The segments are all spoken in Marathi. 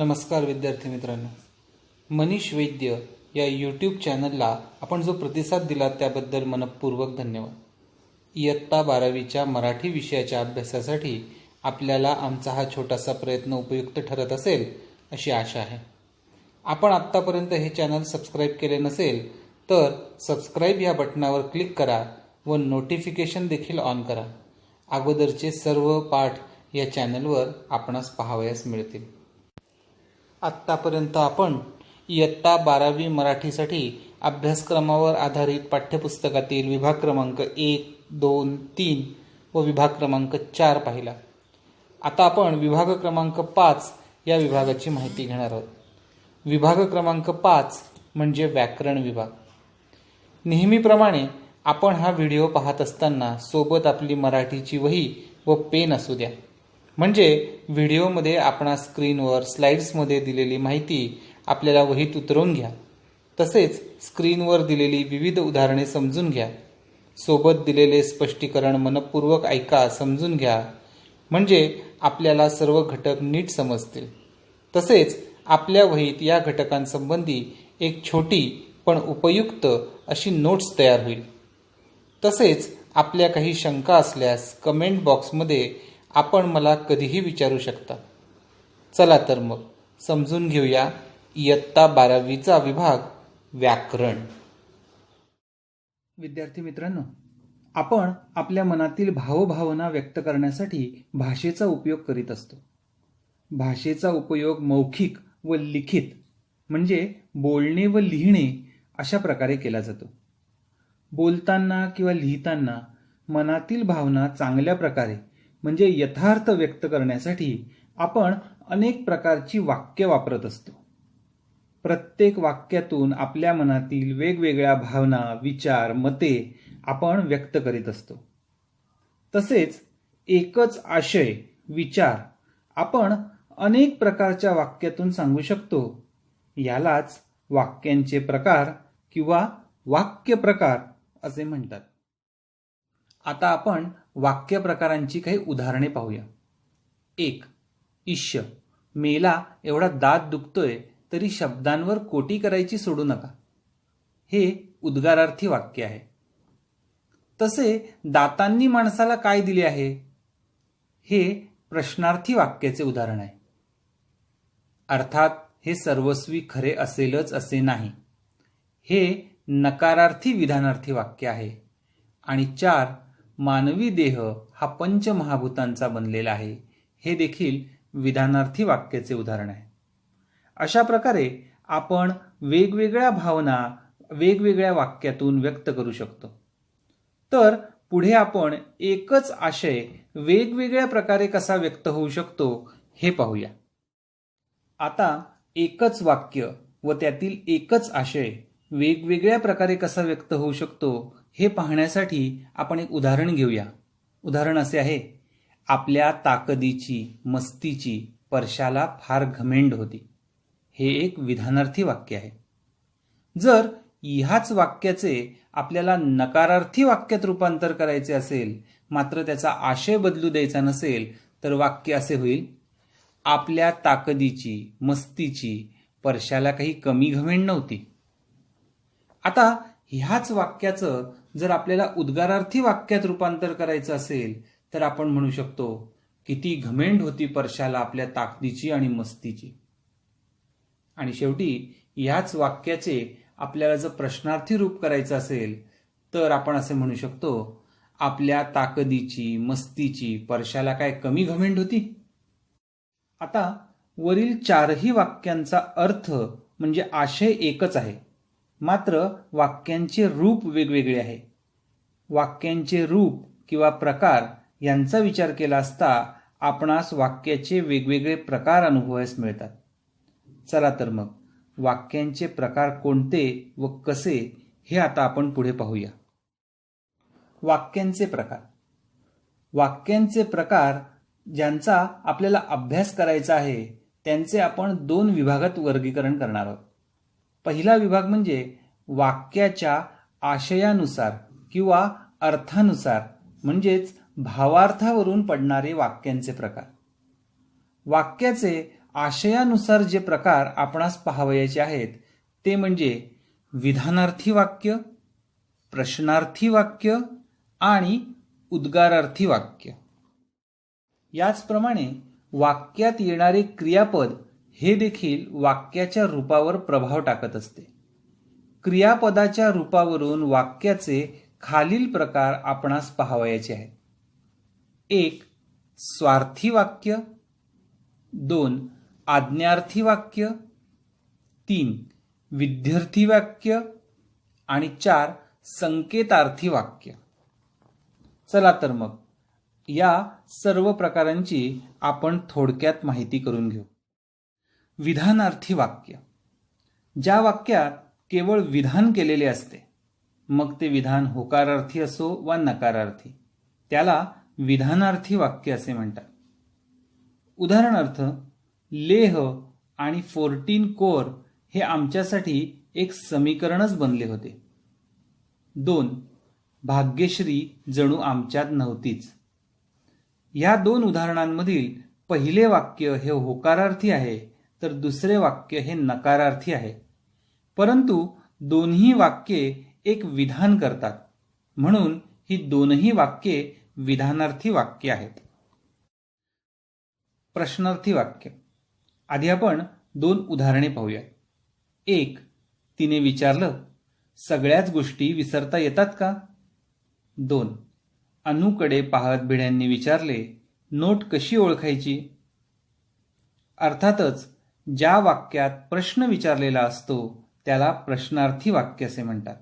नमस्कार विद्यार्थी मित्रांनो. मनीष वैद्य या यूट्यूब चॅनलला आपण जो प्रतिसाद दिला त्याबद्दल मनपूर्वक धन्यवाद. इयत्ता बारावीच्या मराठी विषयाच्या अभ्यासासाठी आपल्याला आमचा हा छोटासा प्रयत्न उपयुक्त ठरत असेल अशी आशा आहे. आपण आत्तापर्यंत हे चॅनल सबस्क्राईब केले नसेल तर सबस्क्राईब या बटनावर क्लिक करा व नोटिफिकेशन देखील ऑन करा. अगोदरचे सर्व पाठ या चॅनलवर आपणास पाहावयास मिळतील. आत्तापर्यंत आपण इयत्ता बारावी मराठीसाठी अभ्यासक्रमावर आधारित पाठ्यपुस्तकातील विभाग क्रमांक एक दोन तीन व विभाग क्रमांक चार पाहिला. आता आपण विभाग क्रमांक पाच या विभागाची माहिती घेणार आहोत. विभाग क्रमांक पाच म्हणजे व्याकरण विभाग. नेहमीप्रमाणे आपण हा व्हिडिओ पाहत असताना सोबत आपली मराठीची वही व पेन असू द्या. म्हणजे व्हिडिओमध्ये आपणा स्क्रीनवर स्लाइड्समध्ये दिलेली माहिती आपल्याला वहीत उतरवून घ्या. तसेच स्क्रीनवर दिलेली विविध उदाहरणे समजून घ्या. सोबत दिलेले स्पष्टीकरण मनपूर्वक ऐका समजून घ्या. म्हणजे आपल्याला सर्व घटक नीट समजतील. तसेच आपल्या वहीत या घटकांसंबंधी एक छोटी पण उपयुक्त अशी नोट्स तयार होईल. तसेच आपल्या काही शंका असल्यास कमेंट बॉक्समध्ये आपण मला कधीही विचारू शकता. चला तर मग समजून घेऊया इयत्ता बारावीचा विभाग व्याकरण. विद्यार्थी मित्रांनो आपण आपल्या मनातील भावभावना व्यक्त करण्यासाठी भाषेचा उपयोग करीत असतो. भाषेचा उपयोग मौखिक व लिखित म्हणजे बोलणे व लिहिणे अशा प्रकारे केला जातो. बोलताना किंवा लिहिताना मनातील भावना चांगल्या प्रकारे म्हणजे यथार्थ व्यक्त करण्यासाठी आपण अनेक प्रकारची वाक्य वापरत असतो. प्रत्येक वाक्यातून आपल्या मनातील वेगवेगळ्या भावना विचार मते आपण व्यक्त करीत असतो. तसेच एकच आशय विचार आपण अनेक प्रकारच्या वाक्यातून सांगू शकतो. यालाच वाक्यांचे प्रकार किंवा वाक्य प्रकार असे म्हणतात. आता आपण वाक्य प्रकारांची काही उदाहरणे पाहूया. एक इश्य मेला एवढा दात दुखतोय तरी शब्दांवर कोटी करायची सोडू नका. हे उद्गारार्थी वाक्य आहे. तसे दातांनी माणसाला काय दिले आहे? हे प्रश्नार्थी वाक्याचे उदाहरण आहे. अर्थात हे सर्वस्वी खरे असेलच असे नाही. हे नकारार्थी विधानार्थी वाक्य आहे. आणि चार मानवी देह हा पंचमहाभूतांचा बनलेला आहे. हे देखील विधानार्थी वाक्याचे उदाहरण आहे. अशा प्रकारे आपण वेगवेगळ्या भावना वेगवेगळ्या वाक्यातून व्यक्त करू शकतो. तर पुढे आपण एकच आशय वेगवेगळ्या प्रकारे कसा व्यक्त होऊ शकतो हे पाहूया. आता एकच वाक्य व त्यातील एकच आशय वेगवेगळ्या प्रकारे कसा व्यक्त होऊ शकतो हे पाहण्यासाठी आपण एक उदाहरण घेऊया. उदाहरण असे आहे आपल्या ताकदीची मस्तीची परशाला फार घमेंड होती. हे एक विधानार्थी वाक्य आहे. जर ह्याच वाक्याचे आपल्याला नकारार्थी वाक्यात रूपांतर करायचे असेल मात्र त्याचा आशय बदलू द्यायचा नसेल तर वाक्य असे होईल आपल्या ताकदीची मस्तीची परशाला काही कमी घमेंड नव्हती. आता ह्याच वाक्याचं जर आपल्याला उद्गारार्थी वाक्यात रूपांतर करायचं असेल तर आपण म्हणू शकतो किती घमेंड होती परशाला आपल्या ताकदीची आणि मस्तीची. आणि शेवटी ह्याच वाक्याचे आपल्याला जर प्रश्नार्थी रूप करायचं असेल तर आपण असे म्हणू शकतो आपल्या ताकदीची मस्तीची परशाला काय कमी घमेंड होती? आता वरील चारही वाक्यांचा अर्थ म्हणजे आशय एकच आहे. मात्र वाक्यांचे रूप वेगवेगळे आहे. वाक्यांचे रूप किंवा प्रकार यांचा विचार केला असता आपणास वाक्याचे वेगवेगळे प्रकार अनुभवायस मिळतात. चला तर मग वाक्यांचे प्रकार कोणते व कसे हे आता आपण पुढे पाहूया. वाक्यांचे प्रकार. वाक्यांचे प्रकार ज्यांचा आपल्याला अभ्यास करायचा आहे त्यांचे आपण दोन विभागात वर्गीकरण करणार आहोत. पहिला विभाग म्हणजे वाक्याच्या आशयानुसार किंवा अर्थानुसार म्हणजेच भावार्थावरून पडणारे वाक्यांचे प्रकार. वाक्याचे आशयानुसार जे प्रकार आपणास पाहावयाचे आहेत ते म्हणजे विधानार्थी वाक्य प्रश्नार्थी वाक्य आणि उद्गारार्थी वाक्य. याचप्रमाणे वाक्यात येणारे क्रियापद हे देखील वाक्याच्या रूपावर प्रभाव टाकत असते. क्रियापदाच्या रूपावरून वाक्याचे खालील प्रकार आपणास पाहावयाचे आहेत. एक स्वार्थी वाक्य. दोन आज्ञार्थी वाक्य. तीन विद्यार्थी वाक्य. आणि चार संकेतार्थी वाक्य. चला तर मग या सर्व प्रकारांची आपण थोडक्यात माहिती करून घेऊ. विधानार्थी वाक्य. ज्या वाक्यात केवळ विधान केलेले असते मग ते विधान होकारार्थी असो वा नकारार्थी त्याला विधानार्थी वाक्य असे म्हणतात. उदाहरणार्थ लेह आणि फोर्टीन कोर हे आमच्यासाठी एक समीकरणच बनले होते. दोन भाग्यश्री जणू आमच्यात नव्हतीच. या दोन उदाहरणांमधील पहिले वाक्य हे होकारार्थी आहे तर दुसरे वाक्य हे नकारार्थी आहे. परंतु दोन्ही वाक्ये एक विधान करतात. म्हणून ही दोनही वाक्ये विधानार्थी वाक्य आहेत. प्रश्नार्थी वाक्य. आधी आपण दोन उदाहरणे पाहूया एक तिने विचारलं सगळ्याच गोष्टी विसरता येतात का? दोन अनुकडे पाहत भिड्यांनी विचारले नोट कशी ओळखायची? अर्थातच ज्या वाक्यात प्रश्न विचारलेला असतो त्याला प्रश्नार्थी वाक्य असे म्हणतात.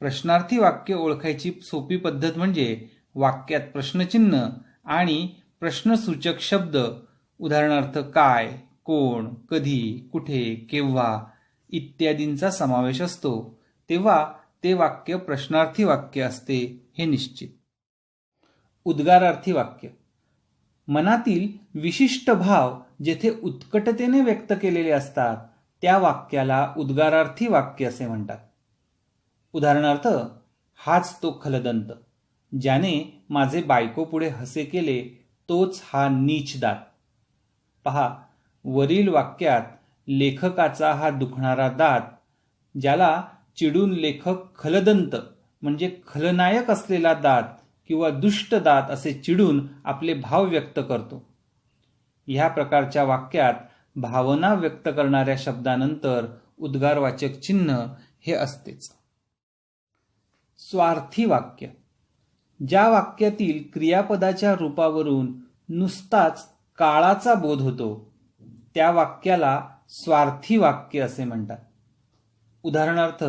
प्रश्नार्थी वाक्य ओळखायची सोपी पद्धत म्हणजे वाक्यात प्रश्नचिन्ह आणि प्रश्नसूचक शब्द उदाहरणार्थ काय कोण कधी कुठे केव्हा इत्यादींचा समावेश असतो. तेव्हा ते वाक्य प्रश्नार्थी वाक्य असते हे निश्चित. उद्गारार्थी वाक्य. मनातील विशिष्ट भाव जेथे उत्कटतेने व्यक्त केलेले असतात त्या वाक्याला उद्गारार्थी वाक्य असे म्हणतात. उदाहरणार्थ हाच तो खलदंत ज्याने माझे बायको पुढे हसे केले तोच हा नीच दात. पहा वरील वाक्यात लेखकाचा हा दुखणारा दात ज्याला चिडून लेखक खलदंत म्हणजे खलनायक असलेला दात किंवा दुष्ट दात असे चिडून आपले भाव व्यक्त करतो. ह्या प्रकारच्या वाक्यात भावना व्यक्त करणाऱ्या शब्दानंतर उद्गारवाचक चिन्ह हे असतेच. स्वार्थी वाक्य. ज्या वाक्यातील क्रियापदाच्या रूपावरून नुसताच काळाचा बोध होतो त्या वाक्याला स्वार्थी वाक्य असे म्हणतात. उदाहरणार्थ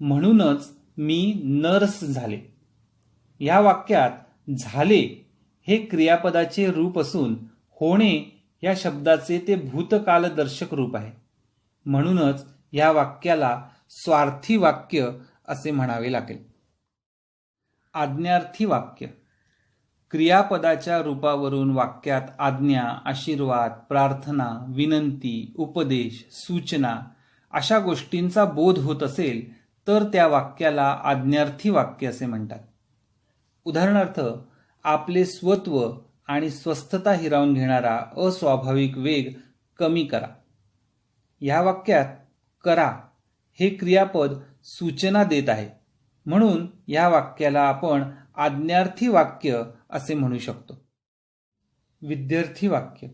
म्हणूनच मी नर्स झाले. या वाक्यात झाले हे क्रियापदाचे रूप असून होणे या शब्दाचे ते भूतकालदर्शक रूप आहे. म्हणूनच या वाक्याला स्वार्थी वाक्य असे म्हणावे लागेल. आज्ञार्थी वाक्य. क्रियापदाच्या रूपावरून वाक्यात आज्ञा आशीर्वाद प्रार्थना विनंती उपदेश सूचना अशा गोष्टींचा बोध होत असेल तर त्या वाक्याला आज्ञार्थी वाक्य असे म्हणतात. उदाहरणार्थ आपले स्वत्व आणि स्वस्थता हिरावून घेणारा अस्वाभाविक वेग कमी करा. या वाक्यात करा हे क्रियापद सूचना देत आहे. म्हणून या वाक्याला आपण आज्ञार्थी वाक्य असे म्हणू शकतो. विद्यार्थी वाक्य.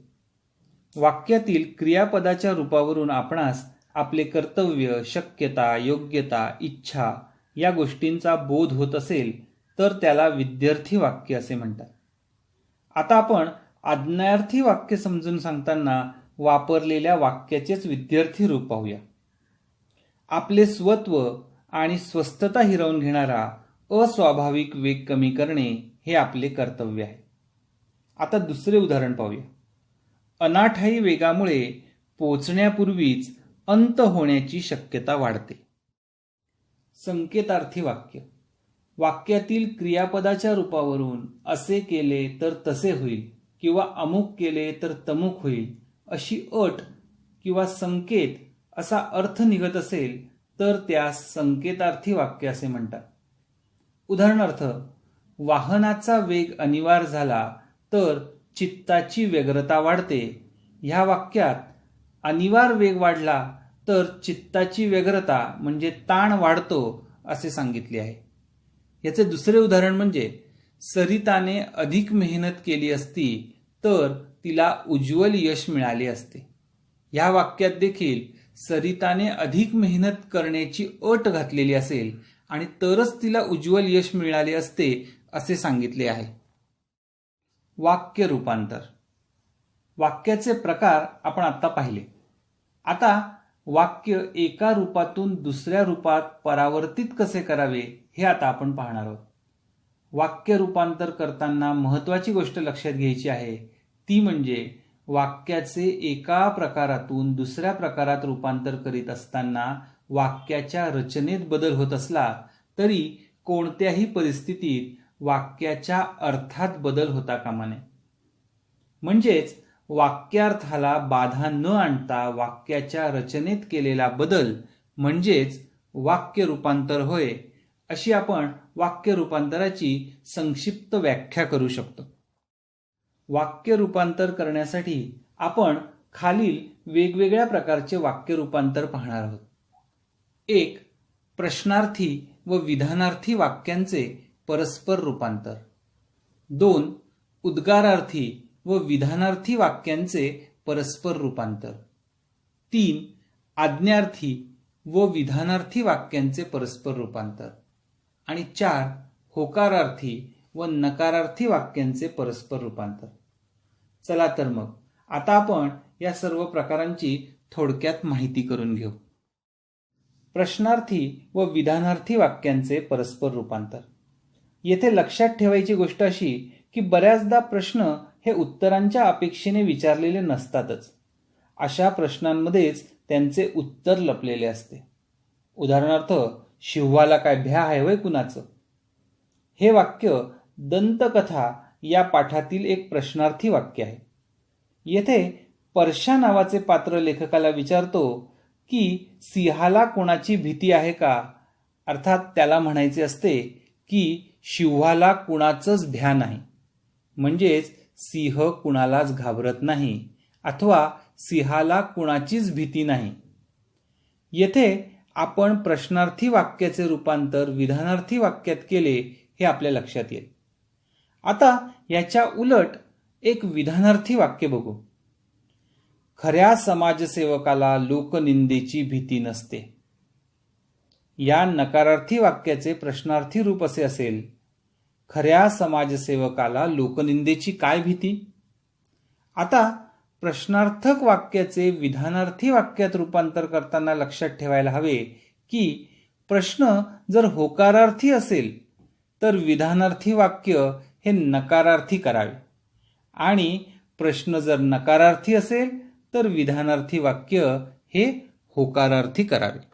वाक्यातील क्रियापदाच्या रूपावरून आपणास आपले कर्तव्य शक्यता योग्यता इच्छा या गोष्टींचा बोध होत असेल तर त्याला विद्यार्थी वाक्य असे म्हणतात. आता आपण आज्ञार्थी वाक्य समजून सांगताना वापरलेल्या वाक्याचेच विद्यार्थी रूप पाहूया. आपले स्वत्व आणि स्वस्थता हिरवून घेणारा अस्वाभाविक वेग कमी करणे हे आपले कर्तव्य आहे. आता दुसरे उदाहरण पाहूया. अनाठाई वेगामुळे पोचण्यापूर्वीच अंत होण्याची शक्यता वाढते. संकेतार्थी वाक्य. वाक्यातील क्रियापदाच्या रूपावरून असे केले तर तसे होईल किंवा अमुक केले तर तमुक होईल अशी अट किंवा संकेत असा अर्थ निघत असेल तर त्यास संकेतार्थी वाक्य असे म्हणतात. उदाहरणार्थ वाहनाचा वेग अनिवार्य झाला तर चित्ताची व्यग्रता वाढते. ह्या वाक्यात अनिवार्य वेग वाढला तर चित्ताची व्यग्रता म्हणजे ताण वाढतो असे सांगितले आहे. याचे दुसरे उदाहरण म्हणजे सरिताने अधिक मेहनत केली असती तर तिला उज्ज्वल यश मिळाले असते. या वाक्यात देखील सरिताने अधिक मेहनत करण्याची अट घातलेली असेल आणि तरच तिला उज्ज्वल यश मिळाले असते असे सांगितले आहे. वाक्य रूपांतर. वाक्याचे प्रकार आपण आता पाहिले. आता वाक्य एका रूपातून दुसऱ्या रूपात परावर्तित कसे करावे? हे आता आपण पाहणार आहोत. वाक्य रूपांतर करताना महत्वाची गोष्ट लक्षात घ्यायची आहे. ती म्हणजे वाक्याचे एका प्रकारातून दुसऱ्या प्रकारात रूपांतर करीत असताना वाक्याच्या रचनेत बदल होत असला तरी कोणत्याही परिस्थितीत वाक्याच्या अर्थात बदल होता कामा नये. म्हणजेच वाक्यार्थाला बाधा न आणता वाक्याच्या रचनेत केलेला बदल म्हणजेच वाक्य रूपांतर होय अशी आपण वाक्य रूपांतराची संक्षिप्त व्याख्या करू शकतो. वाक्य रूपांतर करण्यासाठी आपण खालील वेगवेगळ्या प्रकारचे वाक्य रूपांतर पाहणार आहोत. एक प्रश्नार्थी व विधानार्थी वाक्यांचे परस्पर रूपांतर. दोन उद्गारार्थी व विधानार्थी वाक्यांचे परस्पर रूपांतर. तीन आज्ञार्थी व विधानार्थी वाक्यांचे परस्पर रूपांतर. आणि चार होकारार्थी व नकारार्थी वाक्यांचे परस्पर रूपांतर. चला तर मग आता आपण या सर्व प्रकारांची थोडक्यात माहिती करून घेऊ. प्रश्नार्थी व विधानार्थी वाक्यांचे परस्पर रूपांतर. येथे लक्षात ठेवायची गोष्ट अशी की बऱ्याचदा प्रश्न हे उत्तरांच्या अपेक्षेने विचारलेले नसतातच. अशा प्रश्नांमध्येच त्यांचे उत्तर लपलेले असते. उदाहरणार्थ शिव्वाला काय भ्या आहे वय कुणाचं? हे वाक्य दंतकथा या पाठातील एक प्रश्नार्थी वाक्य आहे. येथे परशा नावाचे पात्र लेखकाला विचारतो की सिंहाला कोणाची भीती आहे का? अर्थात त्याला म्हणायचे असते की शिव्हाला कुणाचंच भ्या नाही. म्हणजेच सिंह कुणालाच घाबरत नाही अथवा सिंहाला कुणाचीच भीती नाही. येथे आपण प्रश्नार्थी वाक्याचे रूपांतर विधानार्थी वाक्यात केले हे आपल्या लक्षात येईल. आता याच्या उलट एक विधानार्थी वाक्य बघू. खऱ्या समाजसेवकाला लोकनिंदेची भीती नसते. या नकारार्थी वाक्याचे प्रश्नार्थी रूप असे असेल खऱ्या समाजसेवकाला लोकनिंदेची काय भीती? आता प्रश्नार्थक वाक्याचे विधानार्थी वाक्यात रूपांतर करताना लक्षात ठेवायला हवे की प्रश्न जर होकारार्थी असेल तर विधानार्थी वाक्य हे नकारार्थी करावे. आणि प्रश्न जर नकारार्थी असेल तर विधानार्थी वाक्य हे होकारार्थी करावे.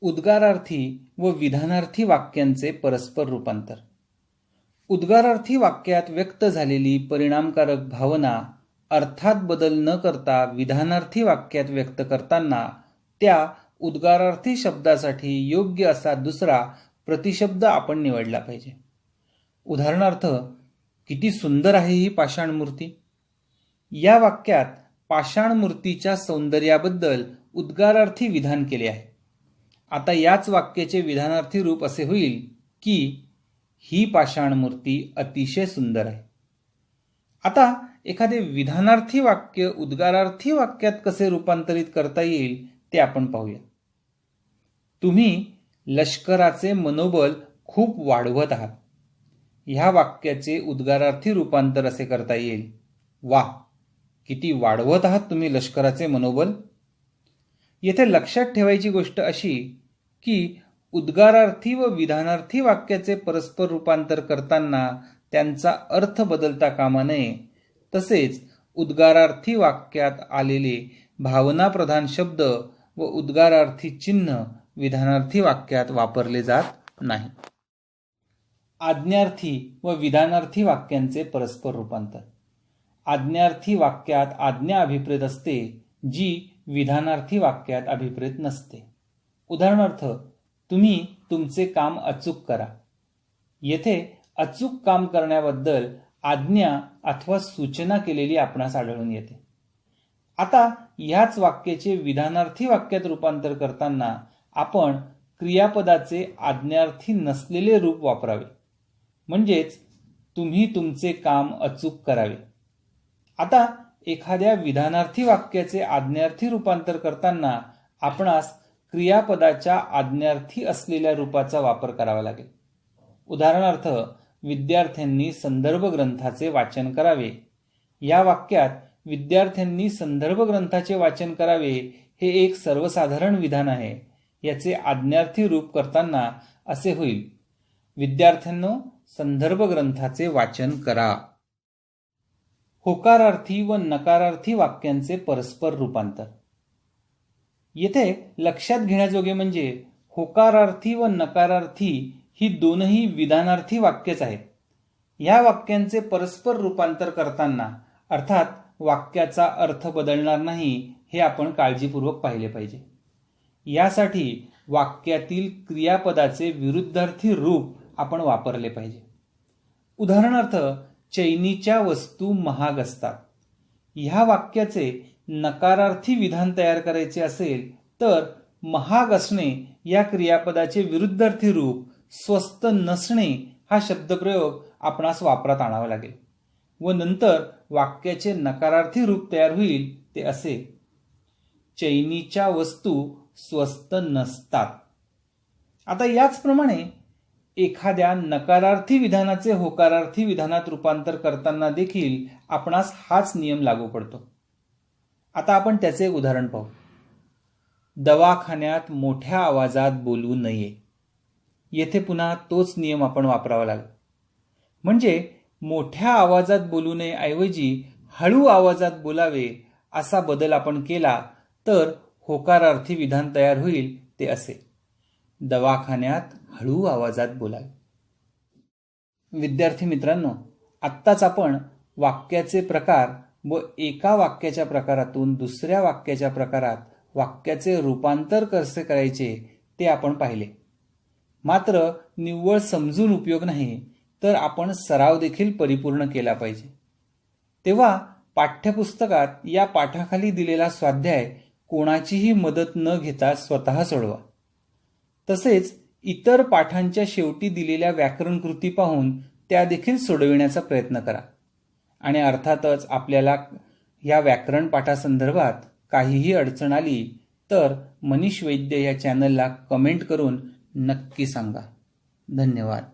उद्गारार्थी व विधानार्थी वाक्यांचे परस्पर रूपांतर. उद्गारार्थी वाक्यात व्यक्त झालेली परिणामकारक भावना अर्थात बदल न करता विधानार्थी वाक्यात व्यक्त करताना त्या उद्गारार्थी शब्दासाठी योग्य असा दुसरा प्रतिशब्द आपण निवडला पाहिजे. उदाहरणार्थ किती सुंदर आहे ही पाषाण मूर्ती या वाक्यात पाषाण मूर्तीच्या सौंदर्याबद्दल उद्गारार्थी विधान केले आहे. आता याच वाक्याचे विधानार्थी रूप असे होईल की ही पाषाण मूर्ती अतिशय सुंदर आहे. आता एखादे विधानार्थी वाक्य उद्गारार्थी वाक्यात कसे रूपांतरित करता येईल ते आपण पाहूया. तुम्ही लष्कराचे मनोबल खूप वाढवत आहात. ह्या वाक्याचे उद्गारार्थी रूपांतर असे करता येईल. वा किती वाढवत आहात तुम्ही लष्कराचे मनोबल. येथे लक्षात ठेवायची गोष्ट अशी की उद्गारार्थी व विधानार्थी वाक्याचे परस्पर रूपांतर करताना त्यांचा अर्थ बदलता कामा नये. तसेच उद्गारार्थी वाक्यात आलेले भावनाप्रधान शब्द व उद्गारार्थी चिन्ह विधानार्थी वाक्यात वापरले जात नाही. आज्ञार्थी व विधानार्थी वाक्यांचे परस्पर रूपांतर. आज्ञार्थी वाक्यात आज्ञा अभिप्रेत असते जी विधानार्थी वाक्यात अभिप्रेत नसते. उदाहरणार्थ तुम्ही तुमचे काम अचूक करा. येथे अचूक काम करण्याबद्दल आज्ञा अथवा सूचना केलेली आपणास आढळून येते. आता ह्याच वाक्याचे विधानार्थी वाक्यात रूपांतर करताना आपण क्रियापदाचे आज्ञार्थी नसलेले रूप वापरावे. म्हणजेच तुम्ही तुमचे काम अचूक करावे. आता एखाद्या विधानार्थी वाक्याचे आज्ञार्थी रूपांतर करताना आपणास क्रियापदाच्या आज्ञार्थी असलेल्या रूपाचा वापर करावा लागेल. उदाहरणार्थ विद्यार्थ्यांनी संदर्भ ग्रंथाचे वाचन करावे. या वाक्यात विद्यार्थ्यांनी संदर्भ ग्रंथाचे वाचन करावे हे एक सर्वसाधारण विधान आहे. याचे आज्ञार्थी रूप करताना असे होईल. विद्यार्थ्यांनो संदर्भ ग्रंथाचे वाचन करा. होकारार्थी व नकारार्थी वाक्यांचे परस्पर रूपांतर. येथे लक्षात घेण्याजोगे म्हणजे होकारार्थी व नकारार्थी ही दोनही विधानार्थी वाक्यच आहेत. या वाक्यांचे परस्पर रूपांतर करताना अर्थात वाक्याचा अर्थ बदलणार नाही हे आपण काळजीपूर्वक पाहिले पाहिजे. यासाठी वाक्यातील क्रियापदाचे विरुद्धार्थी रूप आपण वापरले पाहिजे. उदाहरणार्थ चैनीच्या वस्तू महाग असतात. ह्या वाक्याचे नकारार्थी विधान तयार करायचे असेल तर महाग असणे या क्रियापदाचे विरुद्धार्थी रूप स्वस्त नसणे हा शब्दप्रयोग आपणास वापरात आणावा लागेल. व नंतर वाक्याचे नकारार्थी रूप तयार होईल ते असे. चैनीच्या वस्तू स्वस्त नसतात. आता याचप्रमाणे एखाद्या नकारार्थी विधानाचे होकारार्थी विधानात रूपांतर करताना देखील आपणास हाच नियम लागू पडतो. आता आपण त्याचे एक उदाहरण पाहू. दवाखान्यात मोठ्या आवाजात बोलू नये. येथे पुन्हा तोच नियम आपण वापरावा लागेल. म्हणजे मोठ्या आवाजात बोलू नये ऐवजी हळू आवाजात बोलावे असा बदल आपण केला तर होकारार्थी विधान तयार होईल ते असे. दवाखान्यात हळू आवाजात बोलावे. विद्यार्थी मित्रांनो आत्ताच आपण वाक्याचे प्रकार व एका वाक्याच्या प्रकारातून दुसऱ्या वाक्याच्या प्रकारात वाक्याचे रूपांतर कसे करायचे ते आपण पाहिले. मात्र निव्वळ समजून उपयोग नाही तर आपण सराव देखील परिपूर्ण केला पाहिजे. तेव्हा पाठ्यपुस्तकात या पाठाखाली दिलेला स्वाध्याय कोणाचीही मदत न घेता स्वतः सोडवा. तसेच इतर पाठांच्या शेवटी दिलेल्या व्याकरण कृती पाहून त्या देखील सोडविण्याचा प्रयत्न करा. आणि अर्थातच आपल्याला या व्याकरण पाठासंदर्भात काहीही अडचण आली तर मनीष वैद्य या चॅनलला कमेंट करून नक्की सांगा. धन्यवाद.